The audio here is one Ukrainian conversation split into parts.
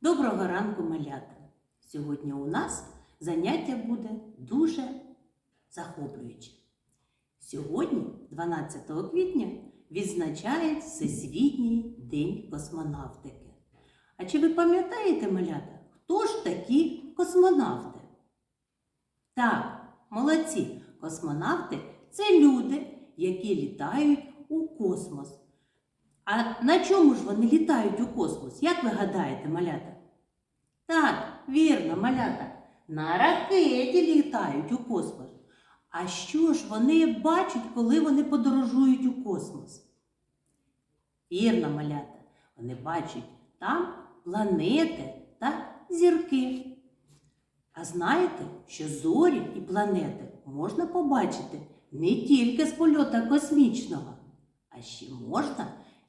Доброго ранку, малята! Сьогодні у нас заняття буде дуже захоплююче. Сьогодні, 12 квітня, відзначають Всесвітній день космонавтики. А чи ви пам'ятаєте, малята, хто ж такі космонавти? Так, молодці! Космонавти це люди, які літають у космос. А на чому ж вони літають у космос? Як ви гадаєте, малята? Так, вірно, малята. На ракеті літають у космос. А що ж вони бачать, коли вони подорожують у космос? Вірно, малята. Вони бачать там планети та зірки. А знаєте, що зорі і планети можна побачити не тільки з польота космічного, а ще можна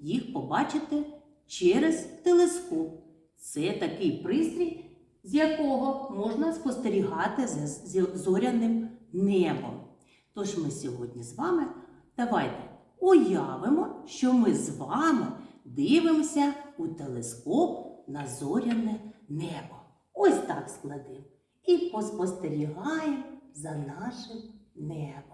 їх побачити через телескоп. Це такий пристрій, з якого можна спостерігати за зоряним небом. Тож ми сьогодні з вами давайте уявимо, що ми з вами дивимося у телескоп на зоряне небо. Ось так складемо. І поспостерігаємо за нашим небом.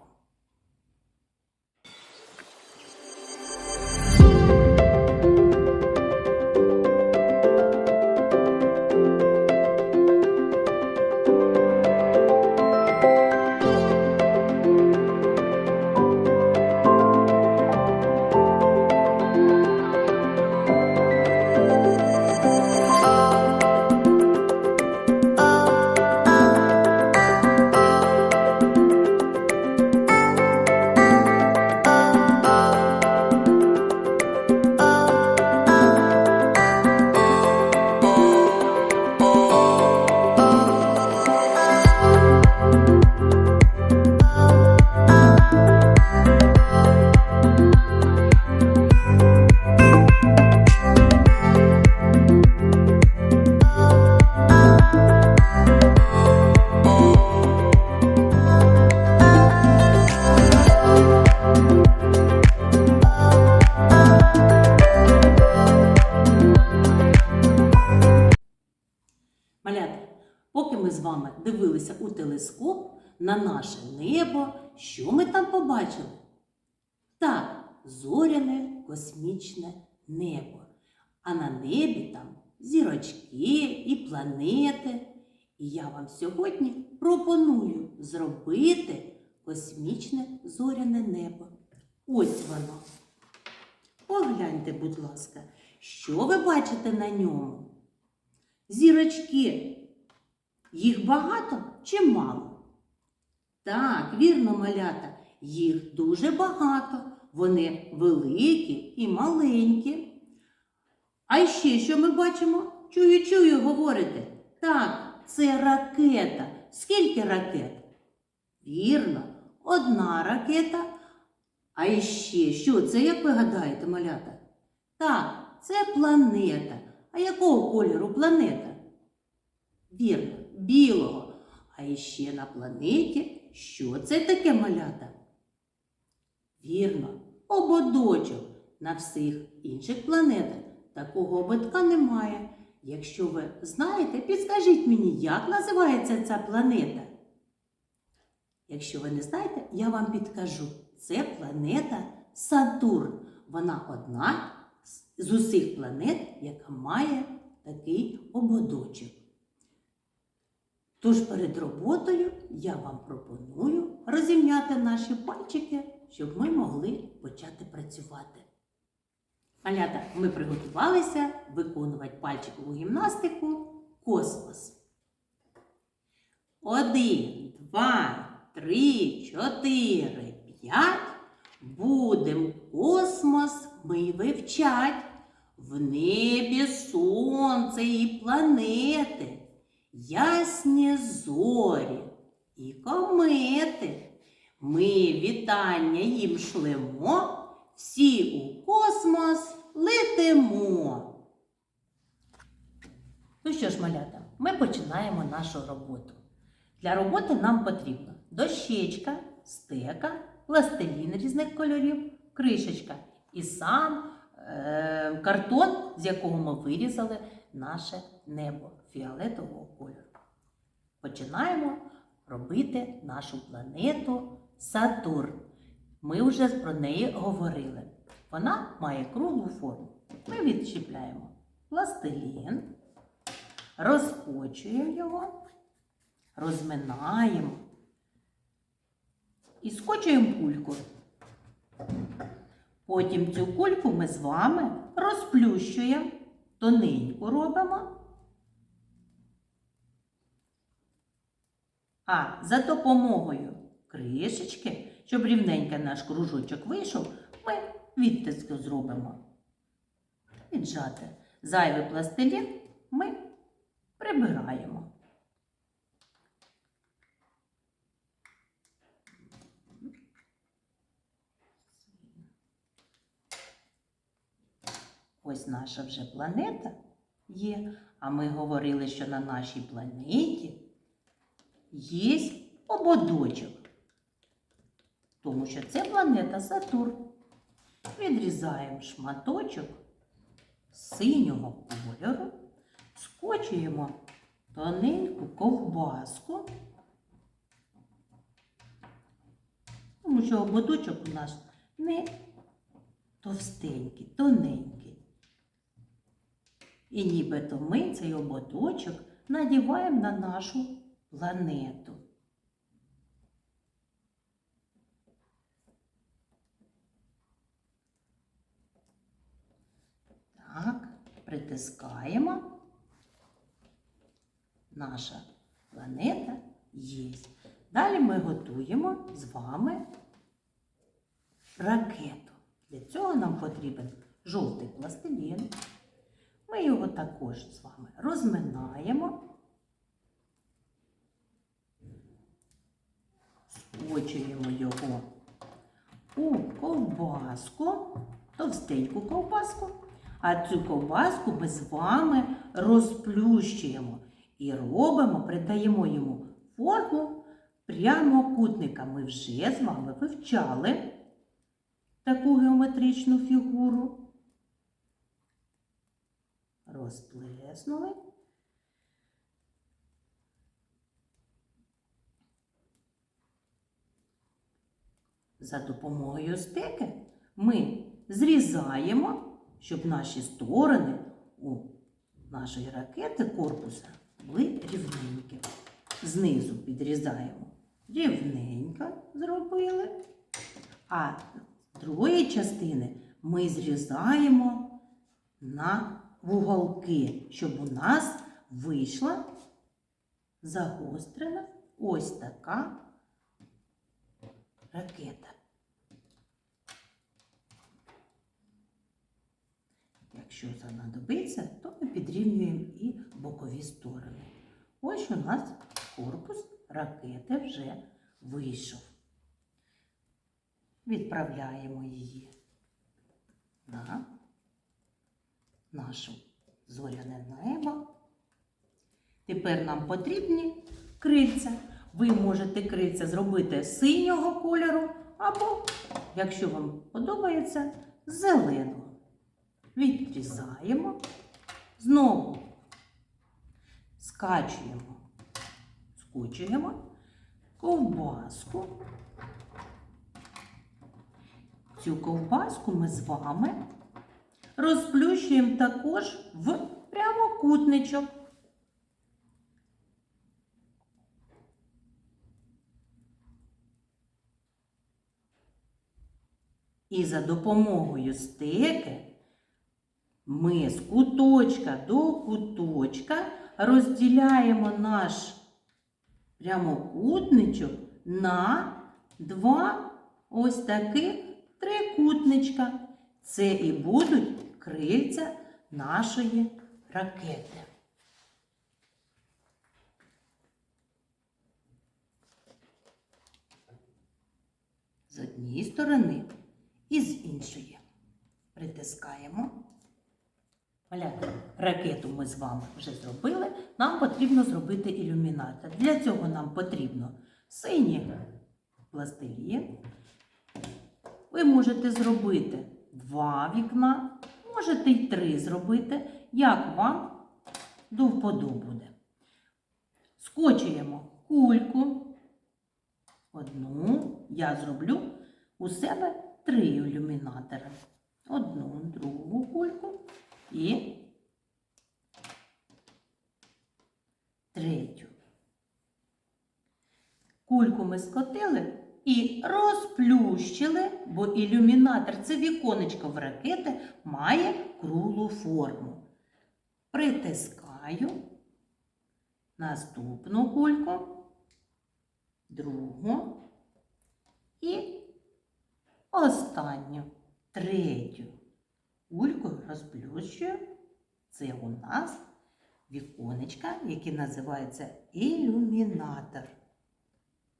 Дивилися у телескоп на наше небо, що ми там побачили? Так, зоряне космічне небо. А на небі там зірочки і планети. І я вам сьогодні пропоную зробити космічне зоряне небо. Ось воно. Погляньте, будь ласка, що ви бачите на ньому? Зірочки. Їх багато чи мало? Так, вірно, малята, їх дуже багато. Вони великі і маленькі. А ще що ми бачимо? Чую, чую, говорите. Так, це ракета. Скільки ракет? Вірно, одна ракета. А іще що це, як ви гадаєте, малята? Так, це планета. А якого кольору планета? Вірно, білого. А іще на планеті що це таке малята? Вірно, ободочок. На всіх інших планетах такого ободка немає. Якщо ви знаєте, підскажіть мені, як називається ця планета? Якщо ви не знаєте, я вам підкажу. Це планета Сатурн. Вона одна з- усіх планет, яка має такий ободочок. Тож перед роботою я вам пропоную розім'яти наші пальчики, щоб ми могли почати працювати. Малята, ми приготувалися виконувати пальчикову гімнастику космос. Один, два, три, чотири, п'ять. Будем космос ми вивчать. В небі сонце і планети, ясні зорі і комети. Ми вітання їм шлемо, всі у космос летимо. Ну що ж, малята, ми починаємо нашу роботу. Для роботи нам потрібна дощечка, стека, пластилін різних кольорів, кришечка і сам е, картон, з якого ми вирізали наше небо фіолетового кольору. Починаємо робити нашу планету Сатурн. Ми вже про неї говорили. Вона має круглу форму. Ми відчіпляємо пластилін, розкочуємо його, розминаємо і скочуємо кульку. Потім цю кульку ми з вами розплющуємо, тоненьку робимо. А за допомогою кришечки, щоб рівненько наш кружочок вийшов, ми відтиск зробимо. Віджати. Зайвий пластилін ми прибираємо. Ось наша вже планета є. А ми говорили, що на нашій планеті є ободочок. Тому що це планета Сатурн. Відрізаємо шматочок синього кольору, скочуємо тоненьку ковбаску. Тому що ободочок у нас не товстенький, тоненький. І нібито ми цей ободочок надіваємо на нашу планету. Так, притискаємо. Наша планета є. Далі ми готуємо з вами ракету. Для цього нам потрібен жовтий пластилін. Ми його також з вами розминаємо, скочуємо його у ковбаску, товстеньку ковбаску, а цю ковбаску ми з вами розплющуємо і робимо, придаємо йому форму прямокутника. Ми вже з вами вивчали таку геометричну фігуру. Розплеснули. За допомогою стеки ми зрізаємо, щоб наші сторони у нашої ракети корпуса були рівненькі. Знизу підрізаємо рівненько зробили. А з другої частини ми зрізаємо на вуголки, щоб у нас вийшла загострена ось така ракета. Якщо знадобиться, то ми підрівнюємо і бокові сторони. Ось у нас корпус ракети вже вийшов. Відправляємо її на нашу зоряне небо. Тепер нам потрібні крильця. Ви можете крильця зробити синього кольору або, якщо вам подобається, зеленого. Відрізаємо, знову скачуємо, скочуємо ковбаску. Цю ковбаску ми з вами розплющуємо також в прямокутничок. І за допомогою стеки ми з куточка до куточка розділяємо наш прямокутничок на два ось таких трикутничка. Це і будуть крильця нашої ракети. З однієї сторони і з іншої. Притискаємо. Малята, ракету ми з вами вже зробили. Нам потрібно зробити ілюмінатор. Для цього нам потрібно синій пластилін. Ви можете зробити два вікна, можете й три зробити, як вам до вподу буде. Скочуємо кульку. Одну я зроблю у себе три ілюмінатори. Одну, другу кульку і третю. Кульку ми скотили і розплющили, бо ілюмінатор це віконечко в ракети має круглу форму. Притискаю наступну кульку, другу і останню, третю. Кульку розплющую. Це у нас віконечка, яке називається ілюмінатор.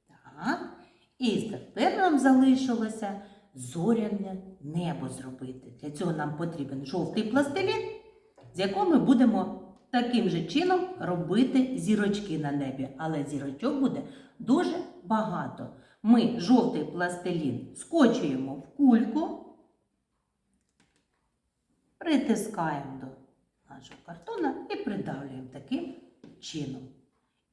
Так. І тепер нам залишилося зоряне небо зробити. Для цього нам потрібен жовтий пластилін, з якого ми будемо таким же чином робити зірочки на небі. Але зірочок буде дуже багато. Ми жовтий пластилін скочуємо в кульку, притискаємо до нашого картона і придавлюємо таким чином.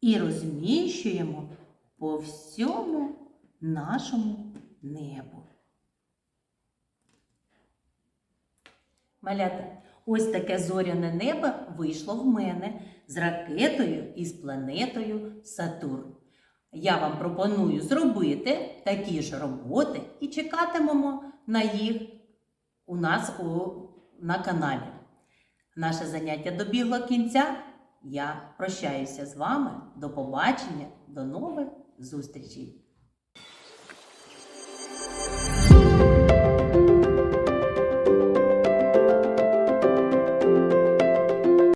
І розміщуємо по всьому нашому небу. Малята, ось таке зоряне небо вийшло в мене з ракетою і з планетою Сатурн. Я вам пропоную зробити такі ж роботи і чекатимемо на їх у нас у, на каналі. Наше заняття добігло кінця. Я прощаюся з вами. До побачення, до нових зустрічей!